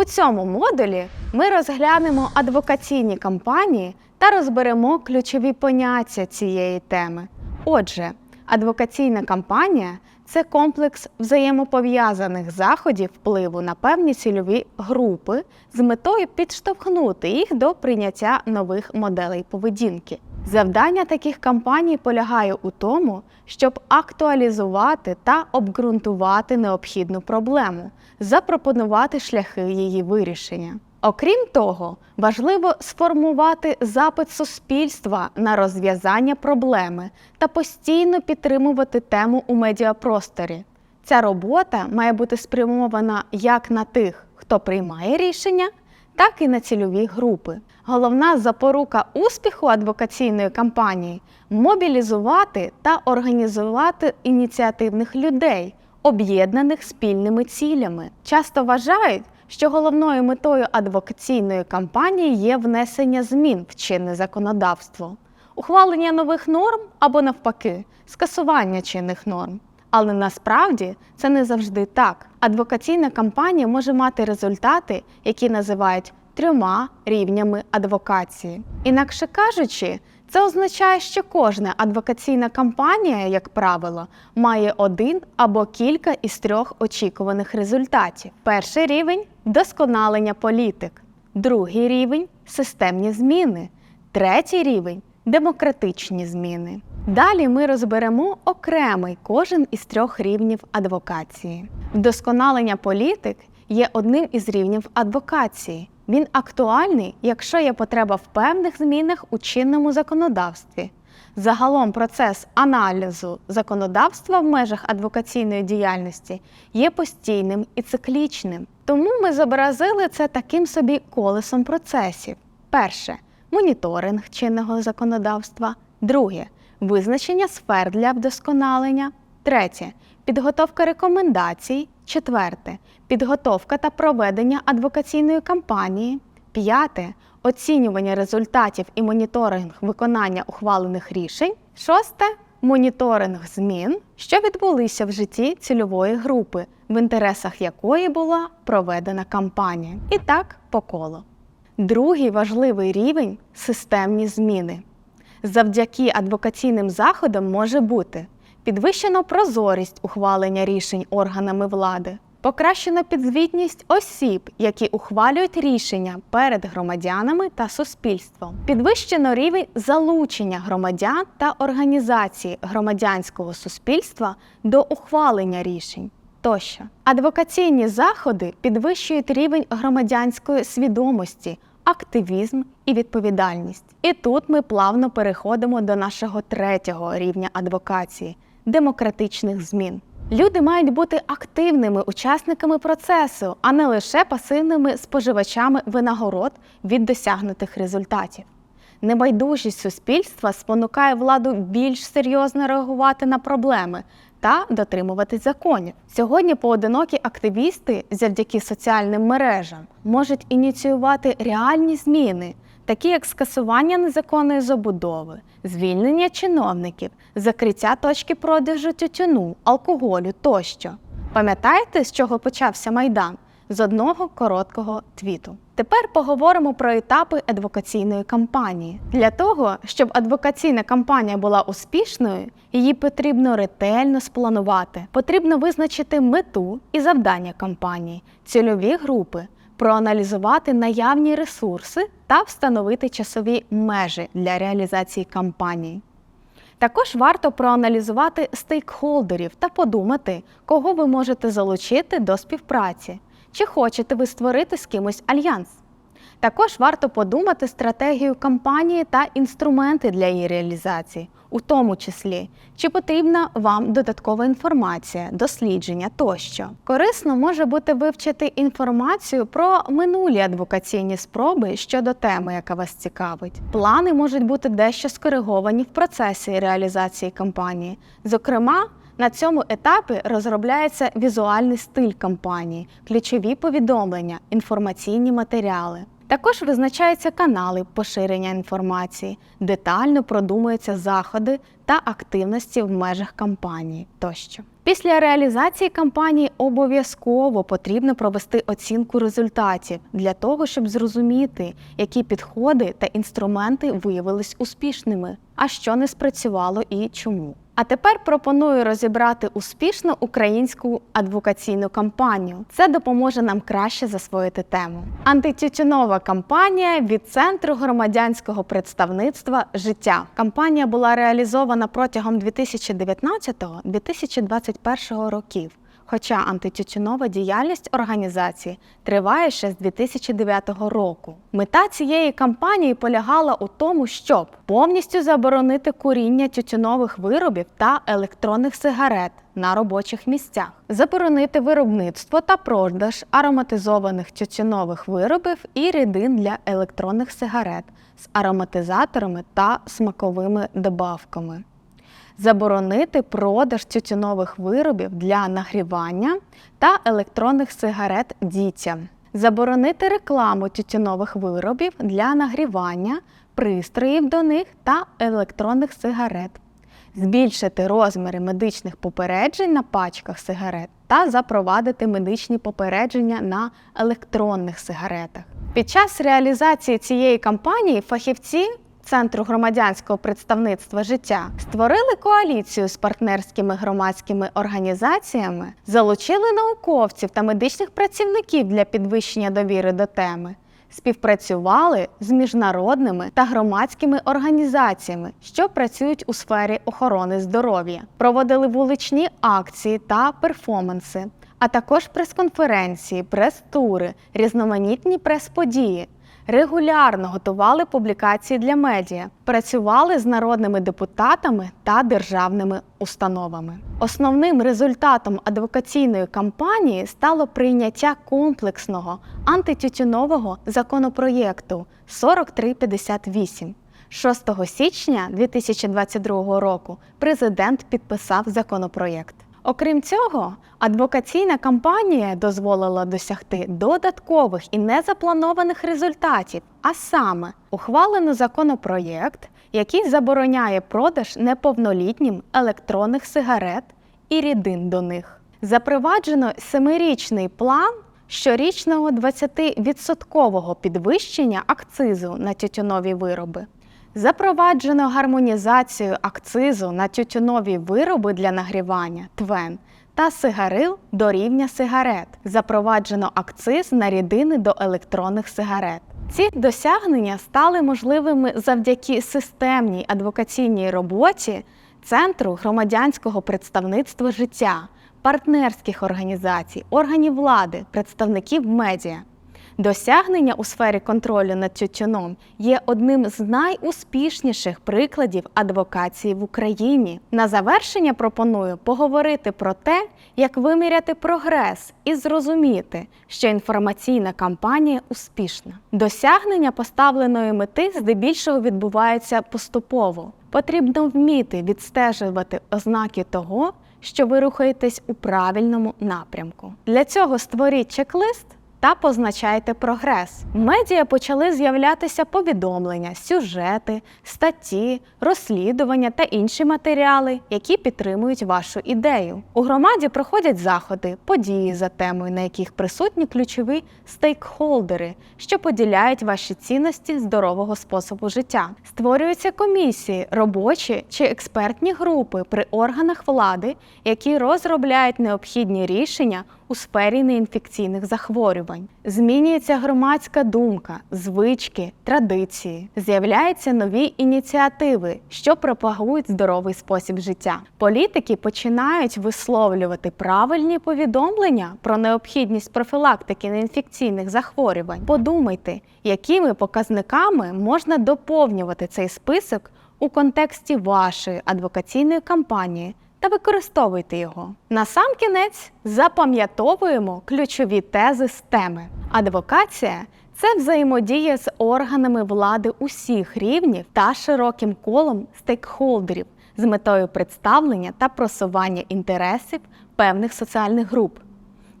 У цьому модулі ми розглянемо адвокаційні кампанії та розберемо ключові поняття цієї теми. Отже, адвокаційна кампанія це комплекс взаємопов'язаних заходів впливу на певні цільові групи з метою підштовхнути їх до прийняття нових моделей поведінки. Завдання таких кампаній полягає у тому, щоб актуалізувати та обґрунтувати необхідну проблему, запропонувати шляхи її вирішення. Окрім того, важливо сформувати запит суспільства на розв'язання проблеми та постійно підтримувати тему у медіапросторі. Ця робота має бути спрямована як на тих, хто приймає рішення, так і на цільові групи. Головна запорука успіху адвокаційної кампанії мобілізувати та організувати ініціативних людей, об'єднаних спільними цілями. Часто вважають, що головною метою адвокаційної кампанії є внесення змін в чинне законодавство, ухвалення нових норм або навпаки, скасування чинних норм. Але насправді це не завжди так. Адвокаційна кампанія може мати результати, які називають трьома рівнями адвокації. Інакше кажучи, це означає, що кожна адвокаційна кампанія, як правило, має один або кілька із трьох очікуваних результатів. Перший рівень вдосконалення політик, другий рівень системні зміни, третій рівень демократичні зміни. Далі ми розберемо окремий кожен із трьох рівнів адвокації. Вдосконалення політик є одним із рівнів адвокації. Він актуальний, якщо є потреба в певних змінах у чинному законодавстві. Загалом процес аналізу законодавства в межах адвокаційної діяльності є постійним і циклічним. Тому ми зобразили це таким собі колесом процесів. Перше моніторинг чинного законодавства. Друге визначення сфер для вдосконалення. Третє підготовка рекомендацій. Четверте підготовка та проведення адвокаційної кампанії. П'яте оцінювання результатів і моніторинг виконання ухвалених рішень. Шосте моніторинг змін, що відбулися в житті цільової групи, в інтересах якої була проведена кампанія. І так по колу. Другий важливий рівень системні зміни. Завдяки адвокаційним заходам може бути. Підвищено прозорість ухвалення рішень органами влади, покращена підзвітність осіб, які ухвалюють рішення перед громадянами та суспільством, підвищено рівень залучення громадян та організації громадянського суспільства до ухвалення рішень. Тощо. Адвокаційні заходи підвищують рівень громадянської свідомості, активізм і відповідальність. І тут ми плавно переходимо до нашого третього рівня адвокації демократичних змін. Люди мають бути активними учасниками процесу, а не лише пасивними споживачами винагород від досягнутих результатів. Небайдужість суспільства спонукає владу більш серйозно реагувати на проблеми та дотримуватись законів. Сьогодні поодинокі активісти завдяки соціальним мережам можуть ініціювати реальні зміни, такі як скасування незаконної забудови, звільнення чиновників, закриття точки продажу тютюну, алкоголю тощо. Пам'ятаєте, з чого почався майдан? З одного короткого твіту. Тепер поговоримо про етапи адвокаційної кампанії. Для того, щоб адвокаційна кампанія була успішною, її потрібно ретельно спланувати. Потрібно визначити мету і завдання кампанії, цільові групи, проаналізувати наявні ресурси та встановити часові межі для реалізації кампанії. Також варто проаналізувати стейкхолдерів та подумати, кого ви можете залучити до співпраці, чи хочете ви створити з кимось альянс. Також варто подумати стратегію кампанії та інструменти для її реалізації, у тому числі, чи потрібна вам додаткова інформація, дослідження тощо. Корисно може бути вивчити інформацію про минулі адвокаційні спроби щодо теми, яка вас цікавить. Плани можуть бути дещо скориговані в процесі реалізації кампанії. Зокрема, на цьому етапі розробляється візуальний стиль кампанії, ключові повідомлення, інформаційні матеріали. Також визначаються канали поширення інформації, детально продумуються заходи та активності в межах кампанії тощо. Після реалізації кампанії обов'язково потрібно провести оцінку результатів для того, щоб зрозуміти, які підходи та інструменти виявились успішними, а що не спрацювало і чому. А тепер пропоную розібрати успішну українську адвокаційну кампанію. Це допоможе нам краще засвоїти тему. Антитютюнова кампанія від центру громадянського представництва життя. Кампанія була реалізована протягом 2019-2021 років. Хоча антитютюнова діяльність організації триває ще з 2009 року. Мета цієї кампанії полягала у тому, щоб повністю заборонити куріння тютюнових виробів та електронних сигарет на робочих місцях, заборонити виробництво та продаж ароматизованих тютюнових виробів і рідин для електронних сигарет з ароматизаторами та смаковими добавками заборонити продаж тютюнових виробів для нагрівання та електронних сигарет дітям, заборонити рекламу тютюнових виробів для нагрівання, пристроїв до них та електронних сигарет, збільшити розміри медичних попереджень на пачках сигарет та запровадити медичні попередження на електронних сигаретах. Під час реалізації цієї кампанії фахівці Центру громадянського представництва життя створили коаліцію з партнерськими громадськими організаціями, залучили науковців та медичних працівників для підвищення довіри до теми, співпрацювали з міжнародними та громадськими організаціями, що працюють у сфері охорони здоров'я, проводили вуличні акції та перформанси, а також прес-конференції, прес-тури, різноманітні прес-події регулярно готували публікації для медіа, працювали з народними депутатами та державними установами. Основним результатом адвокаційної кампанії стало прийняття комплексного антитютюнового законопроєкту 4358. 6 січня 2022 року президент підписав законопроєкт. Окрім цього, адвокаційна кампанія дозволила досягти додаткових і незапланованих результатів, а саме ухвалено законопроєкт, який забороняє продаж неповнолітнім електронних сигарет і рідин до них. Запроваджено семирічний план щорічного 20% підвищення акцизу на тютюнові вироби. Запроваджено гармонізацію акцизу на тютюнові вироби для нагрівання ТВЕН та сигарил до рівня сигарет. Запроваджено акциз на рідини до електронних сигарет. Ці досягнення стали можливими завдяки системній адвокаційній роботі Центру громадянського представництва життя, партнерських організацій, органів влади, представників медіа. Досягнення у сфері контролю над тютюном є одним з найуспішніших прикладів адвокації в Україні. На завершення пропоную поговорити про те, як виміряти прогрес і зрозуміти, що інформаційна кампанія успішна. Досягнення поставленої мети здебільшого відбувається поступово. Потрібно вміти відстежувати ознаки того, що ви рухаєтесь у правильному напрямку. Для цього створіть чек-лист та позначайте прогрес. В медіа почали з'являтися повідомлення, сюжети, статті, розслідування та інші матеріали, які підтримують вашу ідею. У громаді проходять заходи, події за темою, на яких присутні ключові стейкхолдери, що поділяють ваші цінності здорового способу життя. Створюються комісії, робочі чи експертні групи при органах влади, які розробляють необхідні рішення у сфері неінфекційних захворювань. Змінюється громадська думка, звички, традиції. З'являються нові ініціативи, що пропагують здоровий спосіб життя. Політики починають висловлювати правильні повідомлення про необхідність профілактики неінфекційних захворювань. Подумайте, якими показниками можна доповнювати цей список у контексті вашої адвокаційної кампанії та використовуйте його. Насамкінець запам'ятовуємо ключові тези з теми. Адвокація це взаємодія з органами влади усіх рівнів та широким колом стейкхолдерів з метою представлення та просування інтересів певних соціальних груп.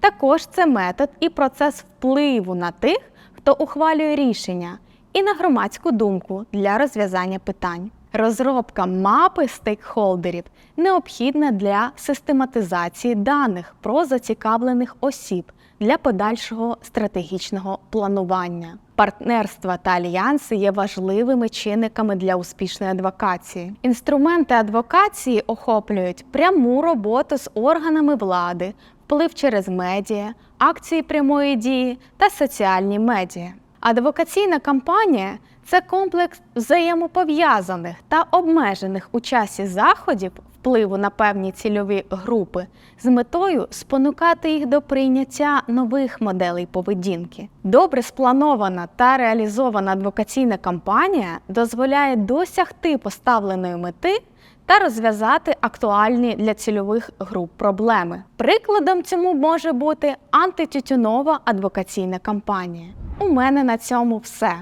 Також це метод і процес впливу на тих, хто ухвалює рішення, і на громадську думку для розв'язання питань. Розробка мапи стейкхолдерів необхідна для систематизації даних про зацікавлених осіб для подальшого стратегічного планування. Партнерства та альянси є важливими чинниками для успішної адвокації. Інструменти адвокації охоплюють пряму роботу з органами влади, вплив через медіа, акції прямої дії та соціальні медіа. Адвокаційна кампанія це комплекс взаємопов'язаних та обмежених у часі заходів впливу на певні цільові групи з метою спонукати їх до прийняття нових моделей поведінки. Добре спланована та реалізована адвокаційна кампанія дозволяє досягти поставленої мети та розв'язати актуальні для цільових груп проблеми. Прикладом цьому може бути антитютюнова адвокаційна кампанія. У мене на цьому все.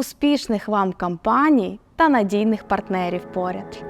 Успішних вам кампаній та надійних партнерів поряд.